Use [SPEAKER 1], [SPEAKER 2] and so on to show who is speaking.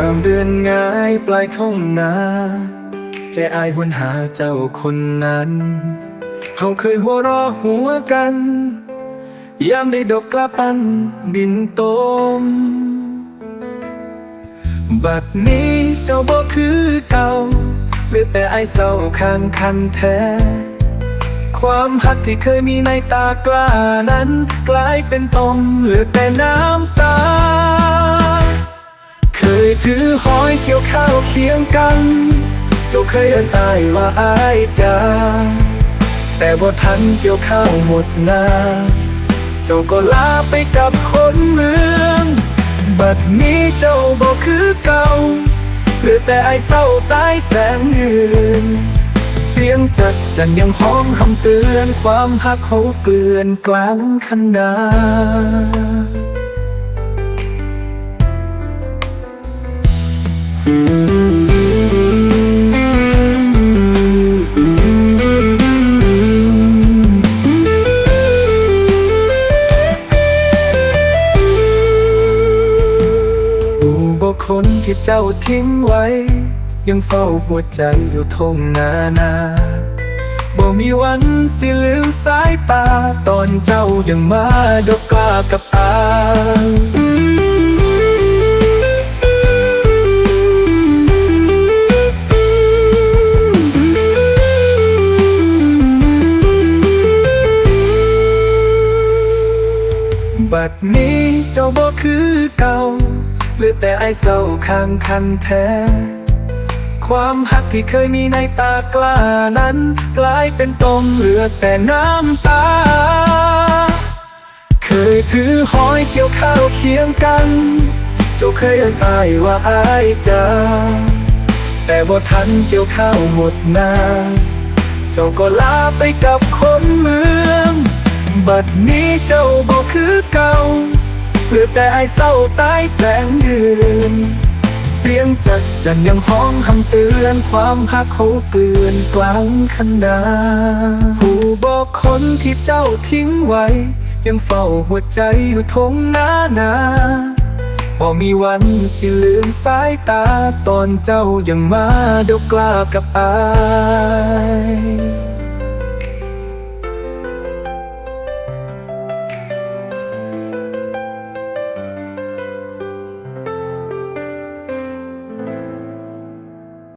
[SPEAKER 1] ามเดือนง่ายปลายท้องนาใจอายหวนหาเจ้าคนนั้นเฮาเคยหัวรอหัวกัน ยามได้ดอกกระปันบินตมบัดนี้เจ้าบ่คือเก่าเหลือแต่ไอายเศร้าข้างคันแท้ ความหักที่เคยมีในตากล้านั้น กลายเป็นตมเหลือแต่น้ำตา ยถือหอยเกี่ยวข้าวเคียงกัน เจ้าเคยเอ่นอายว่าอายจ้าแต่บ่ทันเกี่ยวข้าวหมดนาเจ้าก็ลาไปกับคนเมือง บัดนี้เจ้าบอกคือเก่าเหลือแต่ไอเศร้าตายแสงเดืนเสียงจัดจันยังห้องคำเตือนความหักเขาเกลื่อนกลางคันดา บอกคนที่เจ้าทิ้งไว้ ยังเฝ้าหัวใจอยู่ทงนานาบ่มีวันสิลืมสายตาตอนเจ้ายังมาดกกล้ากับอา บัดนี้เจ้าบ่คือเก่าเหลือแต่ไอายเศร้าข้างคันแท้ ความหักที่เคยมีในตากล้านั้น กลายเป็นตมเหลือแต่น้ำตา เคยถือหอยเกี่ยวข้าวเคียงกัน เจ้าเคยเอ่นอายว่าอายจ้าแต่บ่ทันเกี่ยวข้าวหมดนา เจ้าก็ลาไปกับคนเมือง บัดนี้เจ้าบอ คือเก่าเหลือแต่ไอายเศร้าตายแสงเดือนเสียงจัดจันยังห้องคำเตือนความหักเขาเกลื่อนกลางคันดา ผู้บอกคนที่เจ้าทิ้งไว้ ยังเฝ้าหัวใจอยู่ทงหน้านาบ่มีวันสิลืมสายตา ตอนเจ้ายังมาเดกกล้ากับอาย